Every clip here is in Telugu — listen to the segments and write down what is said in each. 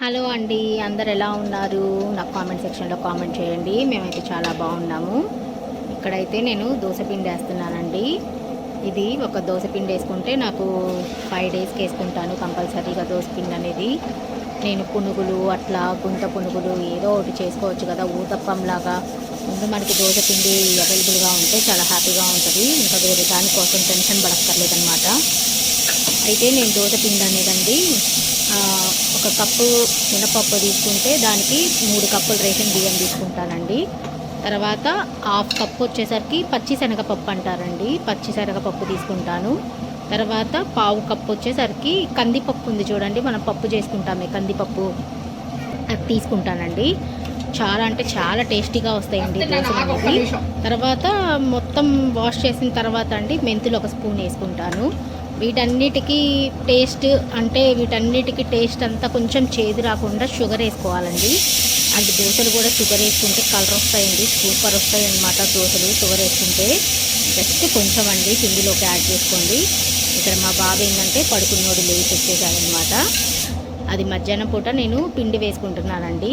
హలో అండి అందరు ఎలా ఉన్నారు? నాకు కామెంట్ సెక్షన్లో కామెంట్ చేయండి. మేమైతే చాలా బాగున్నాము. ఇక్కడైతే నేను దోశపిండి వేస్తున్నానండి. ఇది ఒక దోశపిండి వేసుకుంటే నాకు ఫైవ్ డేస్కి వేసుకుంటాను కంపల్సరీగా దోశపిండి అనేది. నేను పునుగులు అట్లా గుంత పునుగులు ఏదో ఒకటి చేసుకోవచ్చు కదా ఊతప్పంలాగా. ముందు మనకి దోశపిండి అవైలబుల్గా ఉంటే చాలా హ్యాపీగా ఉంటుంది. ఇంకా వేరే దానికోసం టెన్షన్ పడక్కర్లేదనమాట అయితే నేను దోశ పిండి అనేదండి ఒక కప్పు మినపప్పు తీసుకుంటే దానికి మూడు కప్పులు రేషన్ బియ్యం తీసుకుంటానండి. తర్వాత హాఫ్ కప్పు వచ్చేసరికి పచ్చి శనగపప్పు అంటారండి. పచ్చి శనగపప్పు తీసుకుంటాను. తర్వాత పావు కప్పు వచ్చేసరికి కందిపప్పు ఉంది చూడండి మనం పప్పు చేసుకుంటామే కందిపప్పు. అది తీసుకుంటానండి. చాలా అంటే చాలా టేస్టీగా వస్తాయండి దోశలు తర్వాత మొత్తం వాష్ చేసిన తర్వాత అండి మెంతులు ఒక స్పూన్ వేసుకుంటాను. వీటన్నిటికీ టేస్ట్ అంటే వీటన్నిటికీ టేస్ట్ అంతా కొంచెం చేదు రాకుండా షుగర్ వేసుకోవాలండి. అంటే దోశలు కూడా షుగర్ వేసుకుంటే కలర్ వస్తాయండి. సూపర్ వస్తాయి అన్నమాట దోశలు షుగర్ వేసుకుంటే. జస్ట్ కొంచెం అండి పిండిలోకి యాడ్ చేసుకోండి. ఇక్కడ మా బాబు ఏంటంటే పడుకున్నోడు లేచి వచ్చేసాడనమాట అది మధ్యాహ్నం పూట నేను పిండి వేసుకుంటున్నానండి.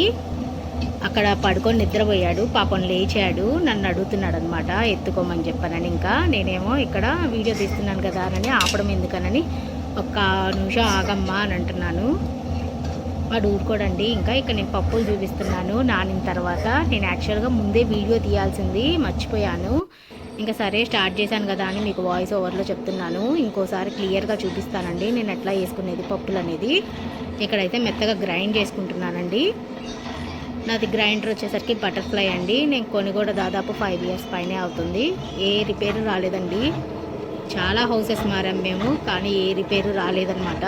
అక్కడ పడుకొని నిద్రపోయాడు. పాపం లేచాడు. నన్ను అడుగుతున్నాడు అనమాట ఎత్తుకోమని చెప్పానని ఇంకా. నేనేమో ఇక్కడ వీడియో తీస్తున్నాను కదా అని ఆపడం ఎందుకనని ఒక్క నిమిషం ఆగమ్మా అని అంటున్నాను. వాడు ఊరుకోడండి. ఇంకా ఇక్కడ నేను పప్పులు చూపిస్తున్నాను. నానిన తర్వాత నేను యాక్చువల్గా ముందే వీడియో తీయాల్సింది మర్చిపోయాను. ఇంకా సరే స్టార్ట్ చేశాను కదా అని మీకు వాయిస్ ఓవర్లో చెప్తున్నాను. ఇంకోసారి క్లియర్గా చూపిస్తానండి. నేను ఎట్లా వేసుకునేది పప్పులు అనేది ఇక్కడైతే మెత్తగా గ్రైండ్ చేసుకుంటున్నానండి. నాది గ్రైండర్ వచ్చేసరికి బటర్ఫ్లై అండి. నేను కొని కూడా దాదాపు ఫైవ్ ఇయర్స్ పైనే అవుతుంది. ఏ రిపేరు రాలేదండి. చాలా హౌసెస్ మారాం మేము కానీ ఏ రిపేరు రాలేదన్నమాట.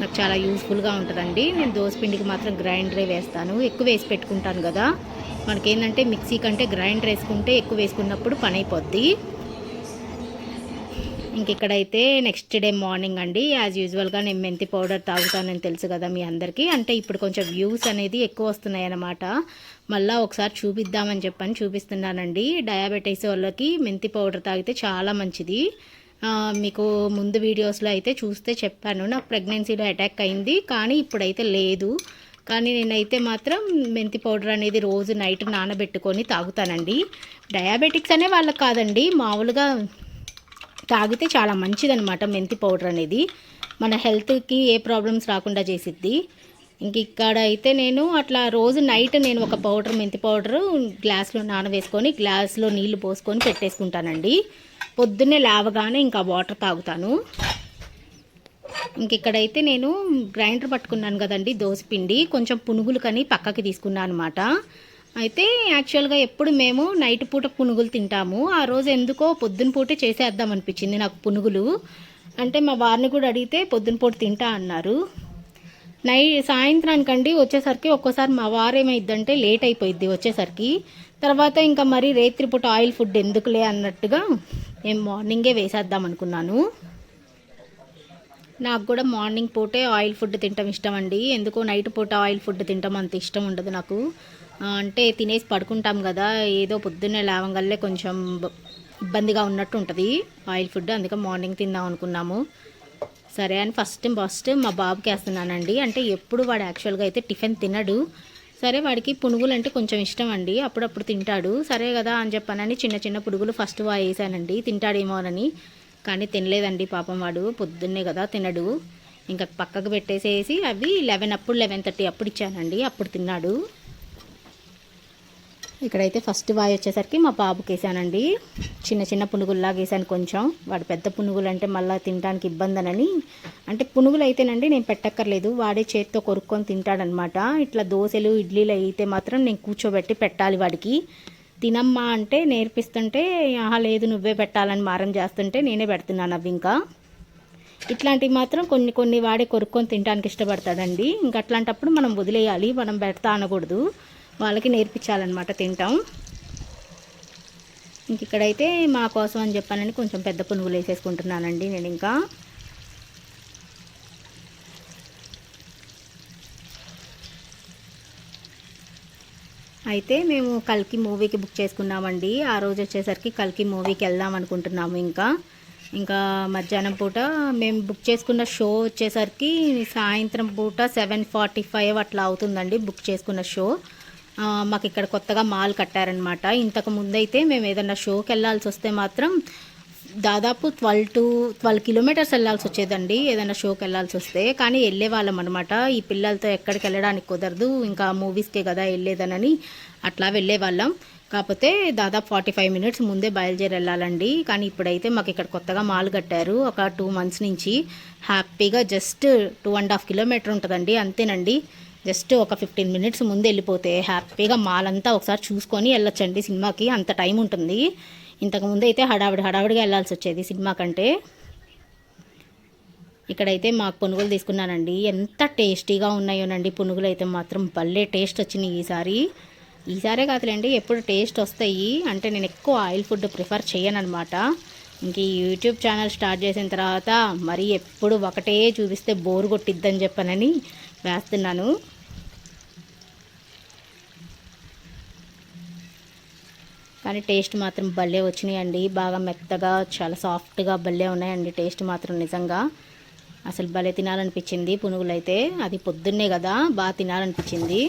నాకు చాలా యూస్ఫుల్గా ఉంటుందండి. నేను దోసపిండికి మాత్రం గ్రైండరే వేస్తాను. ఎక్కువ వేసి పెట్టుకుంటాను కదా. మనకేంటంటే మిక్సీ కంటే గ్రైండర్ వేసుకుంటే ఎక్కువ వేసుకున్నప్పుడు పని అయిపోద్ది. ఇంక ఇక్కడైతే నెక్స్ట్ డే మార్నింగ్ అండి. యాజ్ యూజువల్గా నేను మెంతి పౌడర్ తాగుతానని తెలుసు కదా మీ అందరికీ. అంటే ఇప్పుడు కొంచెం వ్యూస్ అనేది ఎక్కువ వస్తున్నాయి అన్నమాట. మళ్ళీ ఒకసారి చూపిద్దామని చెప్పని చూపిస్తున్నానండి. డయాబెటీస్ వాళ్ళకి మెంతి పౌడర్ తాగితే చాలా మంచిది. మీకు ముందు వీడియోస్లో అయితే చూస్తే చెప్పాను. నాకు ప్రెగ్నెన్సీలో అటాక్ అయింది కానీ ఇప్పుడైతే లేదు. కానీ నేనైతే మాత్రం మెంతి పౌడర్ అనేది రోజు నైట్ నానబెట్టుకొని తాగుతానండి. డయాబెటిక్స్ అనే వాళ్ళకి కాదండి మామూలుగా తాగితే చాలా మంచిదనమాట మెంతి పౌడర్ అనేది. మన హెల్త్కి ఏ ప్రాబ్లమ్స్ రాకుండా చేసిద్ది. ఇంక ఇక్కడ అయితే నేను అట్లా రోజు నైట్ నేను ఒక పౌడర్ మెంతి పౌడరు గ్లాస్లో నానవేసుకొని గ్లాస్లో నీళ్ళు పోసుకొని పెట్టేసుకుంటానండి. పొద్దున్నే లేవగానే ఇంకా వాటర్ తాగుతాను. ఇంక ఇక్కడైతే నేను గ్రైండర్ పట్టుకున్నాను కదండి దోసపిండి కొంచెం పునుగులు కానీ పక్కకి తీసుకున్నాను అనమాట అయితే యాక్చువల్గా ఎప్పుడు మేము నైట్ పూట పునుగులు తింటాము. ఆ రోజు ఎందుకో పొద్దున పూటే చేసేద్దాం అనిపించింది నాకు పునుగులు. అంటే మా వారిని కూడా అడిగితే పొద్దున పూట తింటా అన్నారు. నై సాయంత్రానికండి వచ్చేసరికి ఒక్కోసారి మా వారు ఏమైద్దంటే లేట్ అయిపోయింది వచ్చేసరికి. తర్వాత ఇంకా మరి రేత్రి పూట ఆయిల్ ఫుడ్ ఎందుకులే అన్నట్టుగా నేను మార్నింగే వేసేద్దాం అనుకున్నాను. నాకు కూడా మార్నింగ్ పూటే ఆయిల్ ఫుడ్ తింటాం ఇష్టం అండి ఎందుకో నైట్ పూట ఆయిల్ ఫుడ్ తింటాం అంత ఇష్టం ఉండదు నాకు. అంటే తినేసి పడుకుంటాం కదా ఏదో పొద్దున్నే లేవగల్లే కొంచెం ఇబ్బందిగా ఉన్నట్టు ఉంటుంది ఆయిల్ ఫుడ్ అందుకే మార్నింగ్ తిందాం అనుకున్నాము. సరే అని ఫస్ట్ ఫస్ట్ మా బాబుకి వేస్తున్నానండి. అంటే ఎప్పుడు వాడు యాక్చువల్గా అయితే టిఫిన్ తినడు. సరే వాడికి పునుగులు అంటే కొంచెం ఇష్టం అండి. అప్పుడప్పుడు తింటాడు. సరే కదా అని చెప్పానని చిన్న చిన్న పునుగులు ఫస్ట్ వా వేసానండి. తింటాడేమోనని కానీ తినలేదండి పాపం వాడు. పొద్దున్నే కదా తినడు. ఇంకా పక్కకు పెట్టేసేసి అవి లెవెన్ అప్పుడు లెవెన్ థర్టీ అప్పుడు ఇచ్చానండి. అప్పుడు తిన్నాడు. ఇక్కడైతే ఫస్ట్ వాయి వచ్చేసరికి మా బాబుకి వేసానండి. చిన్న చిన్న పునుగుల్లాగా వేసాను కొంచెం. వాడు పెద్ద పునుగులు అంటే మళ్ళీ తినడానికి ఇబ్బందనని. అంటే పునుగులు అయితేనండి నేను పెట్టక్కర్లేదు. వాడే చేతితో కొరుక్కొని తింటాడనమాట. ఇట్లా దోశలు ఇడ్లీలు అయితే మాత్రం నేను కూర్చోబెట్టి పెట్టాలి వాడికి. తినమ్మా అంటే నేర్పిస్తుంటే ఆహా లేదు నువ్వే పెట్టాలని మారం చేస్తుంటే నేనే పెడుతున్నాను అవి ఇంకా. ఇట్లాంటివి మాత్రం కొన్ని కొన్ని వాడే కొరుక్కొని తినడానికి ఇష్టపడతాడండి. ఇంకా అట్లాంటప్పుడు మనం వదిలేయాలి. మనం పెడతా అనకూడదు. వాళ్ళకి నేర్పించాలన్నమాట తింటాం. ఇంక ఇక్కడైతే మా కోసం అని చెప్పానని కొంచెం పెద్ద పునుగులు వేసేసుకుంటున్నానండి నేను ఇంకా. అయితే మేము కల్కి మూవీకి బుక్ చేసుకున్నామండి ఆ రోజు వచ్చేసరికి కల్కి మూవీకి వెళ్దాం అనుకుంటున్నాము ఇంకా. ఇంకా మధ్యాహ్నం పూట మేము బుక్ చేసుకున్న షో వచ్చేసరికి సాయంత్రం పూట సెవెన్ ఫార్టీ ఫైవ్ అట్లా అవుతుందండి బుక్ చేసుకున్న షో. మాకు ఇక్కడ కొత్తగా మాల్ కట్టారనమాట ఇంతకు ముందైతే మేము ఏదైనా షోకి వెళ్ళాల్సి వస్తే మాత్రం దాదాపు ట్వెల్వ్ టు ట్వెల్వ్ కిలోమీటర్స్ వెళ్ళాల్సి వచ్చేదండి ఏదైనా షోకి వెళ్ళాల్సి వస్తే. కానీ వెళ్ళే వాళ్ళం అనమాట ఈ పిల్లలతో ఎక్కడికి వెళ్ళడానికి కుదరదు ఇంకా మూవీస్కే కదా వెళ్ళేదనని అట్లా వెళ్ళే వాళ్ళం. కాకపోతే దాదాపు ఫార్టీ ఫైవ్ మినిట్స్ ముందే బయలుదేరి వెళ్ళాలండి. కానీ ఇప్పుడైతే మాకు ఇక్కడ కొత్తగా మాల్ కట్టారు. ఒక టూ మంత్స్ నుంచి హ్యాపీగా just two and half kilometer ఉంటుందండి అంతేనండి. జస్ట్ ఒక ఫిఫ్టీన్ మినిట్స్ ముందు వెళ్ళిపోతే హ్యాపీగా మాల్ అంతా ఒకసారి చూసుకొని వెళ్ళొచ్చండి సినిమాకి. అంత టైం ఉంటుంది. ఇంతకు ముందు అయితే హడావిడి హడావిడిగా వెళ్ళాల్సి వచ్చేది సినిమా కంటే. ఇక్కడైతే మాకు పునుగులు తీసుకున్నానండి ఎంత టేస్టీగా ఉన్నాయోనండి పునుగులు అయితే మాత్రం. భలే టేస్ట్ వచ్చినాయి ఈసారి. ఈసారే కాదులేండి ఎప్పుడు టేస్ట్ వస్తాయి. అంటే నేను ఎక్కువ ఆయిల్ ఫుడ్ ప్రిఫర్ చేయను అనమాట ఇంక ఈ యూట్యూబ్ ఛానల్ స్టార్ట్ చేసిన తర్వాత మరీ ఎప్పుడు ఒకటే చూపిస్తే బోర్ కొట్టిద్దని చెప్పనని వేస్తున్నాను. కానీ టేస్ట్ మాత్రం భలే వచ్చినాయండి. బాగా మెత్తగా చాలా సాఫ్ట్గా భలే ఉన్నాయండి టేస్ట్ మాత్రం నిజంగా. అసలు భలే తినాలనిపించింది పునుగులు అయితే అది పొద్దున్నే కదా బాగా తినాలనిపించింది.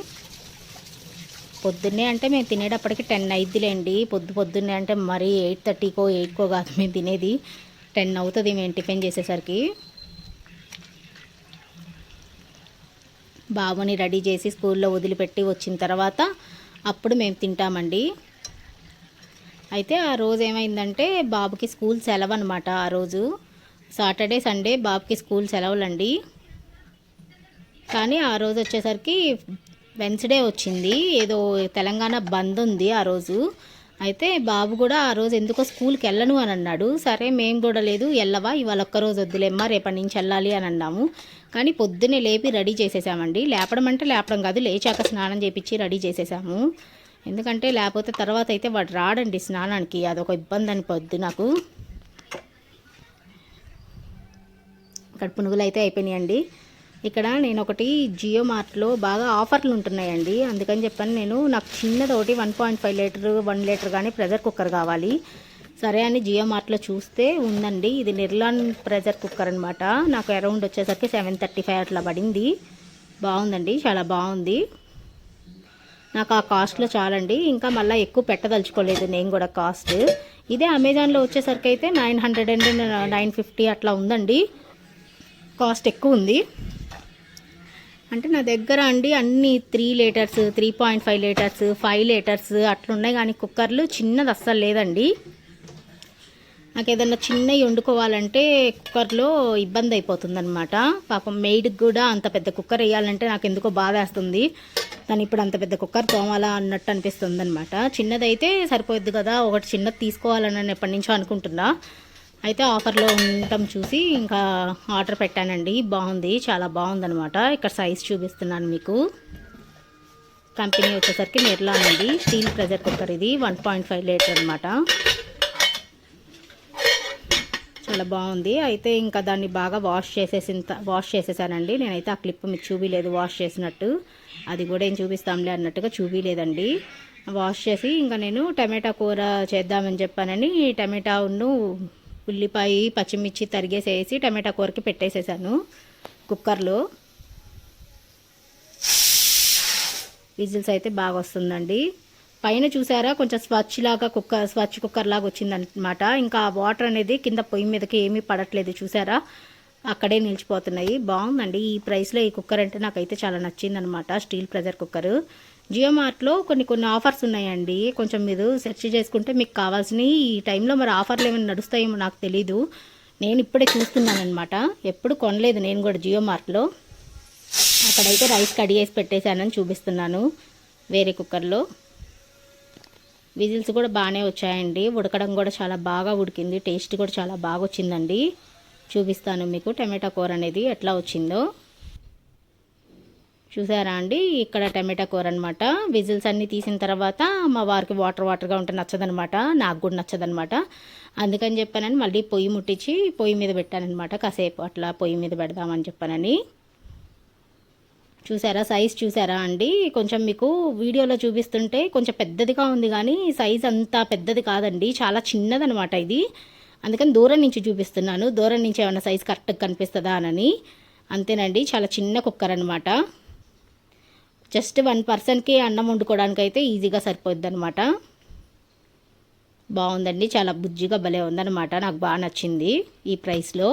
పొద్దున్నే అంటే మేము తినేటప్పటికి టెన్ అయిద్దిలేండి. పొద్దు పొద్దున్నే అంటే మరీ ఎయిట్ థర్టీకో ఎయిట్కో కాదు మేము తినేది. టెన్ అవుతుంది మేము టిఫిన్ చేసేసరికి. బాబుని రెడీ చేసి స్కూల్లో వదిలిపెట్టి వచ్చిన తర్వాత అప్పుడు మేము తింటామండి. అయితే ఆ రోజు ఏమైందంటే బాబుకి స్కూల్ సెలవు అనమాట ఆ రోజు. సాటర్డే సండే బాబుకి స్కూల్ సెలవులండి. కానీ ఆ రోజు వచ్చేసరికి వెన్స్డే వచ్చింది. ఏదో తెలంగాణ బంద్ ఉంది ఆ రోజు. అయితే బాబు కూడా ఆ రోజు ఎందుకో స్కూల్కి వెళ్ళను అని అన్నాడు. సరే మేము కూడా లేదు వెళ్ళవా? ఇవాళ ఒక్క రోజు వద్దులేమ్మా రేపటి నుంచి వెళ్ళాలి అని అన్నాము. కానీ పొద్దున్నే లేపి రెడీ చేసేసామండి. లేపడం అంటే లేపడం కాదు లేచాక స్నానం చేపించి రెడీ చేసేసాము. ఎందుకంటే లేకపోతే తర్వాత అయితే వాడు రాడండి స్నానానికి. అదొక ఇబ్బంది అనిపోద్ది నాకు. ఇక్కడ పునుగులు అయితే అయిపోయినాయండి. ఇక్కడ నేను ఒకటి జియో మార్ట్లో బాగా ఆఫర్లు ఉంటున్నాయండి. అందుకని చెప్పాను నేను నాకు చిన్నది ఒకటి one point five litre one litre కానీ ప్రెషర్ కుక్కర్ కావాలి. సరే అని జియో మార్ట్లో చూస్తే ఉందండి. ఇది నిర్లాన్ ప్రెషర్ కుక్కర్ అనమాట నాకు అరౌండ్ వచ్చేసరికి సెవెన్ థర్టీ ఫైవ్ అట్లా పడింది. బాగుందండి చాలా బాగుంది. నాకు ఆ కాస్ట్లో చాలండి. ఇంకా మళ్ళీ ఎక్కువ పెట్టదలుచుకోలేదు నేను కూడా కాస్ట్ ఇదే అమెజాన్లో వచ్చేసరికి అయితే nine hundred and nine fifty అట్లా ఉందండి. కాస్ట్ ఎక్కువ ఉంది. అంటే నా దగ్గర అండి అన్ని three litres three point five litres five litres అట్లున్నాయి. కానీ కుక్కర్లు చిన్నది అస్సలు లేదండి. నాకు ఏదన్నా చిన్నవి వండుకోవాలంటే కుక్కర్లో ఇబ్బంది అయిపోతుంది అనమాట పాపం మెయిడ్కి కూడా అంత పెద్ద కుక్కర్ వేయాలంటే నాకు ఎందుకో బాధ వేస్తుంది ఇప్పుడు అంత పెద్ద కుక్కర్ తోమాలా అన్నట్టు అనిపిస్తుంది అనమాట చిన్నదైతే సరిపోద్ది కదా ఒకటి చిన్నది తీసుకోవాలని నేను ఎప్పటి నుంచో అనుకుంటున్నా. అయితే ఆఫర్లో ఉండటం చూసి ఇంకా ఆర్డర్ పెట్టానండి. బాగుంది చాలా బాగుందనమాట ఇక్కడ సైజ్ చూపిస్తున్నాను మీకు. కంపెనీ వచ్చేసరికి నిర్లా అండి స్టీల్ ప్రెజర్ కుక్కర్ ఇది వన్ పాయింట్ ఫైవ్ లీటర్ అనమాట చాలా బాగుంది. అయితే ఇంకా దాన్ని బాగా వాష్ చేసేసిన వాష్ చేసేసానండి. నేనైతే ఆ క్లిప్ మీకు చూపిలేదు వాష్ చేసినట్టు. అది కూడా ఏం చూపిస్తాంలే అన్నట్టుగా చూపిలేదండి. వాష్ చేసి ఇంకా నేను టమాటా కూర చేద్దామని చెప్పానని టమాటాను ఉల్లిపాయ పచ్చిమిర్చి తరిగేసేసి టమాటా కూరకి పెట్టేసేసాను కుక్కర్లో. విజిల్స్ అయితే బాగా వస్తుందండి. పైన చూసారా? కొంచెం స్వచ్ లాగా కుక్కర్ స్వచ్ కుక్కర్ లాగా వచ్చిందనమాట ఇంకా ఆ వాటర్ అనేది కింద పొయ్యి మీదకి ఏమీ పడట్లేదు చూసారా? అక్కడే నిలిచిపోతున్నాయి. బాగుందండి. ఈ ప్రైస్లో ఈ కుక్కర్ అంటే నాకైతే చాలా నచ్చిందనమాట స్టీల్ ప్రెజర్ కుక్కర్. జియో మార్ట్లో కొన్ని కొన్ని ఆఫర్స్ ఉన్నాయండి. కొంచెం మీరు సెర్చ్ చేసుకుంటే మీకు కావాల్సినవి ఈ టైంలో మరి ఆఫర్లు ఏమైనా నడుస్తాయేమో నాకు తెలీదు. నేను ఇప్పుడే చూస్తున్నానమాట ఎప్పుడు కొనలేదు నేను కూడా జియో మార్ట్లో అక్కడైతే రైస్ కడిగేసి పెట్టేశానని చూపిస్తున్నాను వేరే కుక్కర్లో. విజిల్స్ కూడా బాగానే వచ్చాయండి. ఉడకడం కూడా చాలా బాగా ఉడికింది. టేస్ట్ కూడా చాలా బాగా వచ్చిందండి. చూపిస్తాను మీకు టమాటా కూర అనేది ఎట్లా వచ్చిందో. చూసారా అండి? ఇక్కడ టమాటా కూర అనమాట విజిల్స్ అన్నీ తీసిన తర్వాత మా వారికి వాటర్ వాటర్గా ఉంటే నచ్చదనమాట నాకు కూడా నచ్చదనమాట అందుకని చెప్పానని మళ్ళీ పొయ్యి ముట్టించి పొయ్యి మీద పెట్టానమాట కాసేపు అట్లా పొయ్యి మీద పెడదామని చెప్పానని. చూసారా? సైజ్ చూసారా అండి? కొంచెం మీకు వీడియోలో చూపిస్తుంటే కొంచెం పెద్దదిగా ఉంది కానీ సైజ్ అంత పెద్దది కాదండి. చాలా చిన్నదనమాట ఇది. అందుకని దూరం నుంచి చూపిస్తున్నాను. దూరం నుంచి ఏమైనా సైజ్ కరెక్ట్గా కనిపిస్తుందా అని అంతేనండి. చాలా చిన్న కుక్కర్ అనమాట. జస్ట్ వన్ పర్సన్కి అన్నం వండుకోవడానికి అయితే ఈజీగా సరిపోద్ది అనమాట బాగుందండి. చాలా బుజ్జిగా భలే ఉందన్నమాట నాకు బాగా నచ్చింది ఈ ప్రైస్లో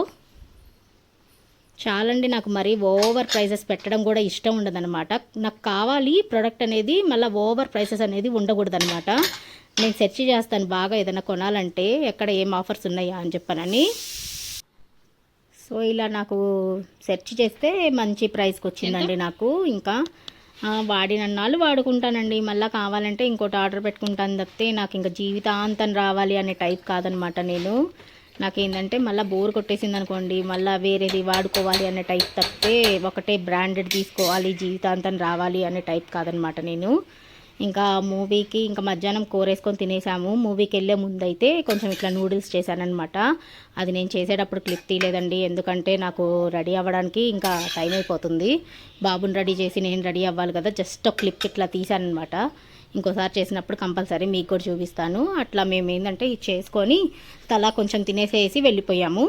చాలండి నాకు మరీ ఓవర్ ప్రైసెస్ పెట్టడం కూడా ఇష్టం ఉండదన్నమాట. నాకు కావాలి ప్రోడక్ట్ అనేది మళ్ళీ ఓవర్ ప్రైసెస్ అనేది ఉండకూడదన్నమాట. నేను సెర్చ్ చేస్తాను బాగా ఏదైనా కొనాలంటే ఎక్కడ ఏం ఆఫర్స్ ఉన్నాయా అని చెప్పానని. సో ఇలా నాకు సెర్చ్ చేస్తే మంచి ప్రైస్కి వచ్చిందండి నాకు ఇంకా. వాడినన్నాళ్ళు వాడుకుంటానండి. మళ్ళీ కావాలంటే ఇంకోటి ఆర్డర్ పెట్టుకుంటాను తప్పితే నాకు ఇంకా జీవితాంతం రావాలి అనే టైప్ కాదనమాట నేను. నాకేంటంటే మళ్ళీ బోర్ కొట్టేసింది అనుకోండి మళ్ళీ వేరేది వాడుకోవాలి అనే టైప్ తప్పితే ఒకటే బ్రాండెడ్ తీసుకోవాలి జీవితాంతం రావాలి అనే టైప్ కాదనమాట నేను. ఇంకా మూవీకి ఇంకా మధ్యాహ్నం కూర వేసుకొని తినేసాము. మూవీకి వెళ్ళే ముందైతే కొంచెం ఇట్లా నూడిల్స్ చేశానమాట అది నేను చేసేటప్పుడు క్లిప్ తీయలేదండి. ఎందుకంటే నాకు రెడీ అవ్వడానికి ఇంకా టైం అయిపోతుంది. బాబుని రెడీ చేసి నేను రెడీ అవ్వాలి కదా జస్ట్ ఒక క్లిప్ ఇట్లా తీశానమాట ఇంకోసారి చేసినప్పుడు కంపల్సరీ మీకు కూడా చూపిస్తాను. అట్లా మేము ఏంటంటే ఇది చేసుకొని తలా కొంచెం తినేసేసి వెళ్ళిపోయాము.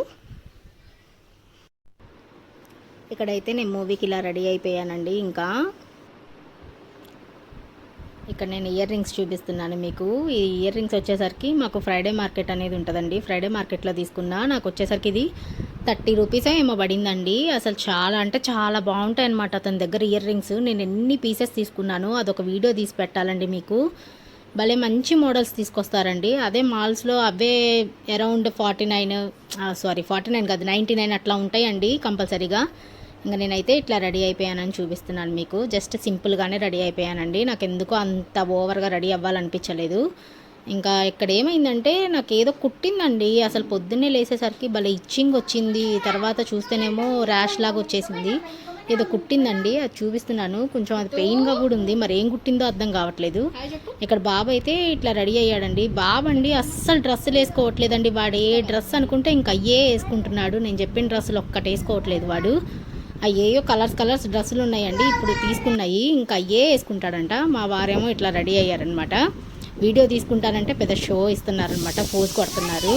ఇక్కడైతే నేను మూవీకి ఇలా రెడీ అయిపోయానండి ఇంకా. ఇక్కడ నేను ఇయర్ రింగ్స్ చూపిస్తున్నాను మీకు. ఈ ఇయర్ రింగ్స్ వచ్చేసరికి మాకు ఫ్రైడే మార్కెట్ అనేది ఉంటుందండి. ఫ్రైడే మార్కెట్లో తీసుకున్నా నాకు వచ్చేసరికి ఇది థర్టీ రూపీసే ఏమో పడిందండి. అసలు చాలా అంటే చాలా బాగుంటాయి అనమాట అతని దగ్గర ఇయర్ రింగ్స్. నేను ఎన్ని పీసెస్ తీసుకున్నాను అదొక వీడియో తీసి పెట్టాలండి మీకు. భలే మంచి మోడల్స్ తీసుకొస్తారండి. అదే మాల్స్లో అవే around forty nine sorry forty nine కాదు నైంటీ నైన్ అట్లా ఉంటాయండి కంపల్సరీగా. ఇంకా నేనైతే ఇట్లా రెడీ అయిపోయానని చూపిస్తున్నాను మీకు. జస్ట్ సింపుల్గానే రెడీ అయిపోయానండి. నాకు ఎందుకో అంత ఓవర్గా రెడీ అవ్వాలనిపించలేదు. ఇంకా ఇక్కడ ఏమైందంటే నాకు ఏదో కుట్టిందండి. అసలు పొద్దున్నే లేసేసరికి భలే ఇచ్చింగ్ వచ్చింది. తర్వాత చూస్తేనేమో ర్యాష్ లాగా వచ్చేసింది. ఏదో కుట్టిందండి. అది చూపిస్తున్నాను. కొంచెం అది పెయిన్గా కూడా ఉంది. మరి ఏం కుట్టిందో అర్థం కావట్లేదు. ఇక్కడ బాబు అయితే ఇట్లా రెడీ అయ్యాడండి. బాబు అండి అస్సలు డ్రెస్సులు వేసుకోవట్లేదండి. వాడు ఏ డ్రెస్ అనుకుంటే ఇంకా అయ్యే వేసుకుంటున్నాడు. నేను చెప్పిన డ్రెస్సులు ఒక్కటి వేసుకోవట్లేదు వాడు. అయ్యేయో కలర్స్ కలర్స్ డ్రెస్సులు ఉన్నాయండి ఇప్పుడు తీసుకున్నాయి. ఇంకా అయ్యే వేసుకుంటాడంట. మా వారేమో ఇట్లా రెడీ అయ్యారనమాట వీడియో తీసుకుంటానంటే పెద్ద షో ఇస్తున్నారనమాట పోజ్ కొడుతున్నారు.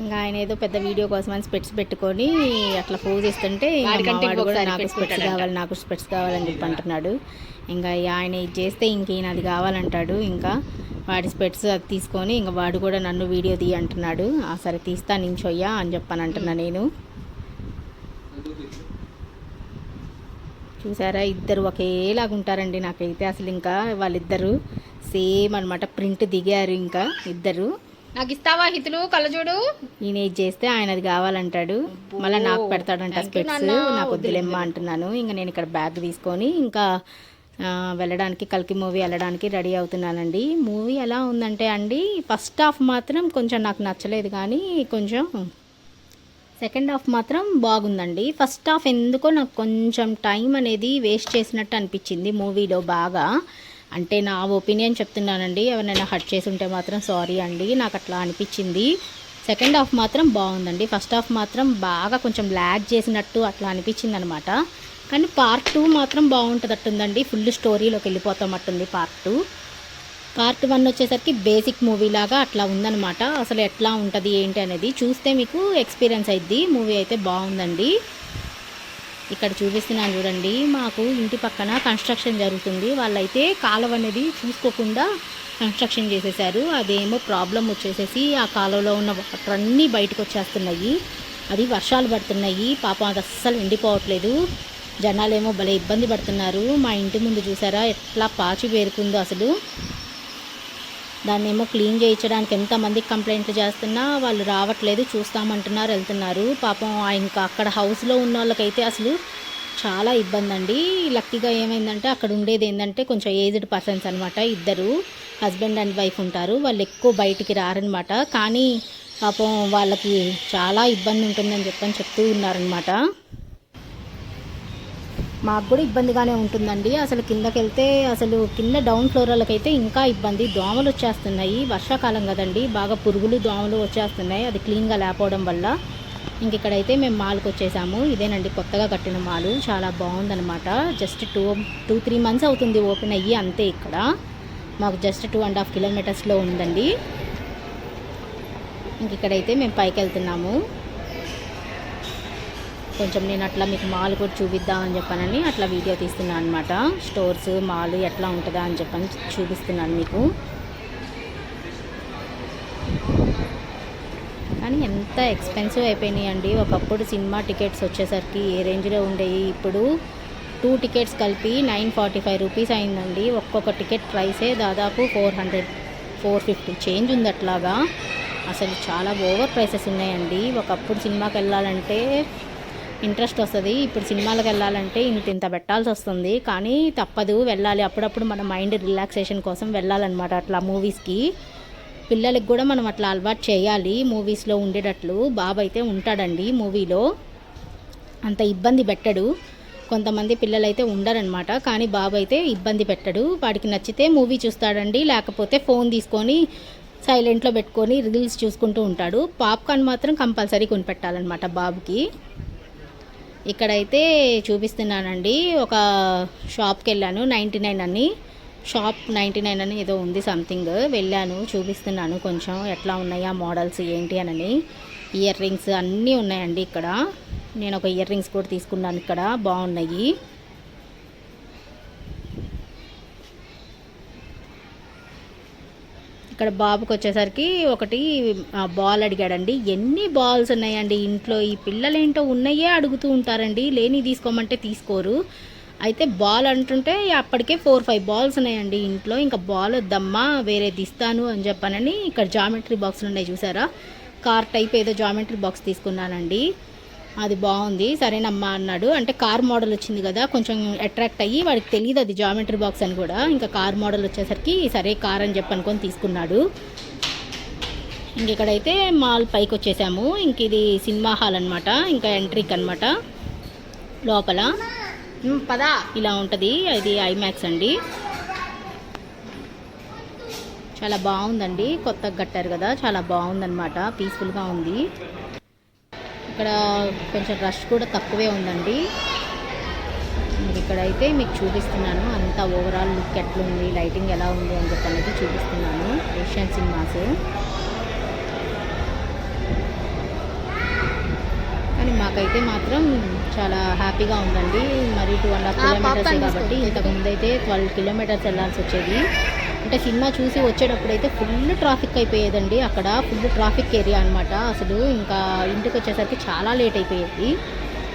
ఇంకా ఆయన ఏదో పెద్ద వీడియో కోసం అని స్పెట్స్ పెట్టుకొని అట్లా పోజ్ ఇస్తుంటే కూడా నాకు స్పెట్స్ కావాలి నాకు స్పెట్స్ కావాలని చెప్పి అంటున్నాడు. ఇంకా ఆయన ఇది చేస్తే ఇంక ఈయన అది కావాలంటాడు. ఇంకా వాడి స్పెట్స్ అది తీసుకొని ఇంకా వాడు కూడా నన్ను వీడియో తీయ అంటున్నాడు. ఆ సరే తీస్తా నించోయ్యా అని చెప్పని అంటున్నా నేను. చూసారా? ఇద్దరు ఒకేలాగా ఉంటారండి నాకైతే. అసలు ఇంకా వాళ్ళిద్దరు సేమ్ అన్నమాట. ప్రింట్ దిగారు ఇంకా ఇద్దరు. నాకు ఇస్తావా హితులు? కళ్ళజోడు ఈయన ఇది చేస్తే ఆయన అది కావాలంటాడు మళ్ళీ నాకు పెడతాడంట స్పెట్స్. నాకు వద్దులే, వద్దులేమ్మా అంటున్నాను. ఇంకా నేను ఇక్కడ బ్యాగ్ తీసుకొని ఇంకా వెళ్ళడానికి కల్కి మూవీ వెళ్ళడానికి రెడీ అవుతున్నానండి. మూవీ ఎలా ఉందంటే అండి ఫస్ట్ హాఫ్ మాత్రం కొంచెం నాకు నచ్చలేదు కానీ కొంచెం సెకండ్ హాఫ్ మాత్రం బాగుందండి. ఫస్ట్ హాఫ్ ఎందుకో నాకు కొంచెం టైం అనేది వేస్ట్ చేసినట్టు అనిపించింది మూవీలో బాగా. అంటే నా ఒపీనియన్ చెప్తున్నానండి ఎవరైనా హట్ చేసి ఉంటే మాత్రం సారీ అండి నాకు అట్లా అనిపించింది. సెకండ్ హాఫ్ మాత్రం బాగుందండి. ఫస్ట్ హాఫ్ మాత్రం బాగా కొంచెం ల్యాగ్ చేసినట్టు అట్లా అనిపించింది అనమాట కానీ పార్ట్ టూ మాత్రం బాగుంటుందట్టుందండి. ఫుల్ స్టోరీలోకి వెళ్ళిపోతామట్టుంది పార్ట్ టూ. పార్ట్ వన్ వచ్చేసరికి బేసిక్ మూవీ లాగా అట్లా ఉందన్నమాట. అసలు ఎట్లా ఉంటుంది ఏంటి అనేది చూస్తే మీకు ఎక్స్పీరియన్స్ అయింది మూవీ అయితే బాగుందండి. ఇక్కడ చూపిస్తున్నాను చూడండి. మాకు ఇంటి పక్కన కన్స్ట్రక్షన్ జరుగుతుంది. వాళ్ళైతే కాలువ అనేది చూసుకోకుండా కన్స్ట్రక్షన్ చేసేసారు. అదేమో ప్రాబ్లం వచ్చేసేసి ఆ కాలువలో ఉన్న వాటర్ అన్నీ బయటకు వచ్చేస్తున్నాయి. అది వర్షాలు పడుతున్నాయి. పాపం అది అస్సలు ఎండిపోవట్లేదు. జనాలేమో భలే ఇబ్బంది పడుతున్నారు. మా ఇంటి ముందు చూసారా ఎట్లా పాచి పేరుకుందో అసలు. దాన్ని ఏమో క్లీన్ చేయించడానికి ఎంతమందికి కంప్లైంట్లు చేస్తున్నా వాళ్ళు రావట్లేదు చూస్తామంటున్నారు వెళ్తున్నారు. పాపం ఇంకా అక్కడ హౌస్లో ఉన్న వాళ్ళకైతే అసలు చాలా ఇబ్బంది అండి లక్కీగా ఏమైందంటే అక్కడ ఉండేది ఏంటంటే కొంచెం ఏజ్డ్ పర్సన్స్ అనమాట ఇద్దరు హస్బెండ్ అండ్ వైఫ్ ఉంటారు. వాళ్ళు ఎక్కువ బయటికి రారనమాట కానీ పాపం వాళ్ళకి చాలా ఇబ్బంది ఉంటుందని చెప్పని చెప్తూ ఉన్నారనమాట మాకు కూడా ఇబ్బందిగానే ఉంటుందండి. అసలు కిందకి వెళ్తే అసలు కింద డౌన్ ఫ్లోర్ అయితే ఇంకా ఇబ్బంది. దోమలు వచ్చేస్తున్నాయి. వర్షాకాలం కదండి. బాగా పురుగులు దోమలు వచ్చేస్తున్నాయి. అది క్లీన్గా లేకపోవడం వల్ల ఇంక ఇక్కడైతే మేము మాల్కి వచ్చేసాము. ఇదేనండి కొత్తగా కట్టిన మాలు. చాలా బాగుందనమాట just two two three months అవుతుంది ఓపెన్ అయ్యి అంతే ఇక్కడ. మాకు జస్ట్ టూ అండ్ హాఫ్ కిలోమీటర్స్లో ఉందండి. ఇంక ఇక్కడైతే మేము పైకి వెళ్తున్నాము కొంచెం నేను అట్లా మీకు మాల్ కూడా చూపిద్దామని చెప్పానని అట్లా వీడియో తీస్తున్నాను అనమాట స్టోర్స్ మాల్ ఎట్లా ఉంటుందా అని చెప్పని చూపిస్తున్నాను మీకు. కానీ ఎంత ఎక్స్పెన్సివ్ అయిపోయినాయి అండి ఒకప్పుడు సినిమా టికెట్స్ వచ్చేసరికి ఏ రేంజ్లో ఉండేవి? ఇప్పుడు టూ టికెట్స్ కలిపి నైన్ ఫార్టీ ఫైవ్ రూపీస్ అయిందండి. ఒక్కొక్క టికెట్ ప్రైసే దాదాపు four hundred four fifty change ఉంది అట్లాగా. అసలు చాలా ఓవర్ ప్రైసెస్ ఉన్నాయండి. ఒకప్పుడు సినిమాకి వెళ్ళాలంటే ఇంట్రెస్ట్ వస్తుంది. ఇప్పుడు సినిమాలకు వెళ్ళాలంటే ఇంత ఇంత పెట్టాల్సి వస్తుంది. కానీ తప్పదు వెళ్ళాలి. అప్పుడప్పుడు మన మైండ్ రిలాక్సేషన్ కోసం వెళ్ళాలన్నమాట అట్లా మూవీస్కి. పిల్లలకి కూడా మనం అట్లా అలవాటు చేయాలి. మూవీస్లో ఉండేటట్లు బాబు అయితే ఉంటాడండి మూవీలో. అంత ఇబ్బంది పెట్టడు. కొంతమంది పిల్లలైతే ఉండరనమాట కానీ బాబు అయితే ఇబ్బంది పెట్టడు. వాడికి నచ్చితే మూవీ చూస్తాడండి. లేకపోతే ఫోన్ తీసుకొని సైలెంట్లో పెట్టుకొని రీల్స్ చూసుకుంటూ ఉంటాడు. పాప్కార్న్ మాత్రం కంపల్సరీ కొనిపెట్టాలన్నమాట బాబుకి. ఇక్కడైతే చూపిస్తున్నానండి. ఒక షాప్కి వెళ్ళాను నైంటీ నైన్ అని. షాప్ నైంటీ నైన్ అని ఏదో ఉంది సంథింగ్. వెళ్ళాను చూపిస్తున్నాను కొంచెం ఎట్లా ఉన్నాయా మోడల్స్ ఏంటి అని ఇయర్ రింగ్స్ అన్నీ ఉన్నాయండి ఇక్కడ. నేను ఒక ఇయర్ రింగ్స్ కూడా తీసుకున్నాను ఇక్కడ. బాగున్నాయి. ఇక్కడ బాబుకి వచ్చేసరికి ఒకటి ఆ, బాల్ అడిగాడండి. ఎన్ని బాల్స్ ఉన్నాయండి ఇంట్లో? ఈ పిల్లలు ఏంటో ఉన్నాయే అడుగుతూ ఉంటారండి. లేని తీసుకోమంటే తీసుకోరు. అయితే బాల్ అంటుంటే అప్పటికే ఫోర్ ఫైవ్ బాల్స్ ఉన్నాయండి ఇంట్లో. ఇంకా బాల్ వద్దమ్మా వేరేది ఇస్తాను అని చెప్పానని ఇక్కడ జామెట్రీ బాక్స్లు ఉన్నాయి చూసారా? కార్ టైప్ ఏదో జామెట్రీ బాక్స్ తీసుకున్నానండి. అది బాగుంది సరేనమ్మా అన్నాడు. అంటే కార్ మోడల్ వచ్చింది కదా కొంచెం అట్రాక్ట్ అయ్యి వాడికి తెలియదు అది జామెట్రీ బాక్స్ అని కూడా. ఇంకా కార్ మోడల్ వచ్చేసరికి సరే కార్ అని చెప్పి అనుకొని తీసుకున్నాడు. ఇంక ఇక్కడైతే మాల్ పైకి వచ్చేసాము. ఇంక ఇది సినిమా హాల్ అనమాట ఇంకా ఎంట్రీకి అనమాట లోపల. పదా. ఇలా ఉంటుంది. అది ఐమాక్స్ అండి. చాలా బాగుందండి. కొత్తగా కట్టారు కదా చాలా బాగుందన్నమాట. పీస్ఫుల్గా ఉంది. ఇక్కడ కొంచెం రష్ కూడా తక్కువే ఉందండి. ఇంక ఇక్కడైతే మీకు చూపిస్తున్నాను అంతా ఓవరాల్ లుక్ ఎట్లుంది లైటింగ్ ఎలా ఉంది అని చెప్పి అనేది చూపిస్తున్నాను ఏషియన్ సినిమాస్ కానీ మాకైతే మాత్రం చాలా హ్యాపీగా ఉందండి. మరి టూ అండ్ హాఫ్ కిలోమీటర్స్ కాబట్టి తీసుకో. ఇంతకు ముందు అయితే ట్వెల్వ్ కిలోమీటర్స్ వెళ్ళాల్సి వచ్చేది. అంటే సినిమా చూసి వచ్చేటప్పుడు అయితే ఫుల్ ట్రాఫిక్ అయిపోయేదండి. అక్కడ ఫుల్ ట్రాఫిక్ ఏరియా అనమాట అసలు ఇంకా ఇంటికి వచ్చేసరికి చాలా లేట్ అయిపోయేది.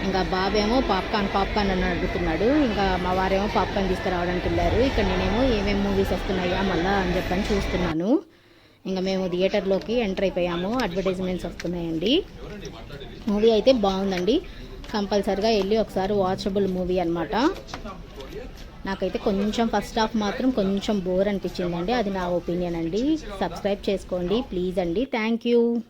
ఇంకా బాబేమో పాప్కార్న్ పాప్కార్న్ అని అడుగుతున్నాడు. ఇంకా మా వారేమో పాప్కార్న్ తీసుకురావడానికి వెళ్ళారు. ఇక్కడ నేనేమో ఏమేమి మూవీస్ వస్తున్నాయా మళ్ళా అని చెప్పని చూస్తున్నాను. ఇంకా మేము థియేటర్లోకి ఎంటర్ అయిపోయాము. అడ్వర్టైజ్మెంట్స్ వస్తున్నాయండి. మూవీ అయితే బాగుందండి. కంపల్సరిగా వెళ్ళి ఒకసారి వాచబుల్ మూవీ అనమాట నాకైతే కొంచెం ఫస్ట్ హాఫ్ మాత్రం కొంచెం బోర్ అనిపించిందండి. అది నా ఒపీనియన్ అండి. సబ్స్క్రైబ్ చేసుకోండి. ప్లీజ్ అండి. Thank you.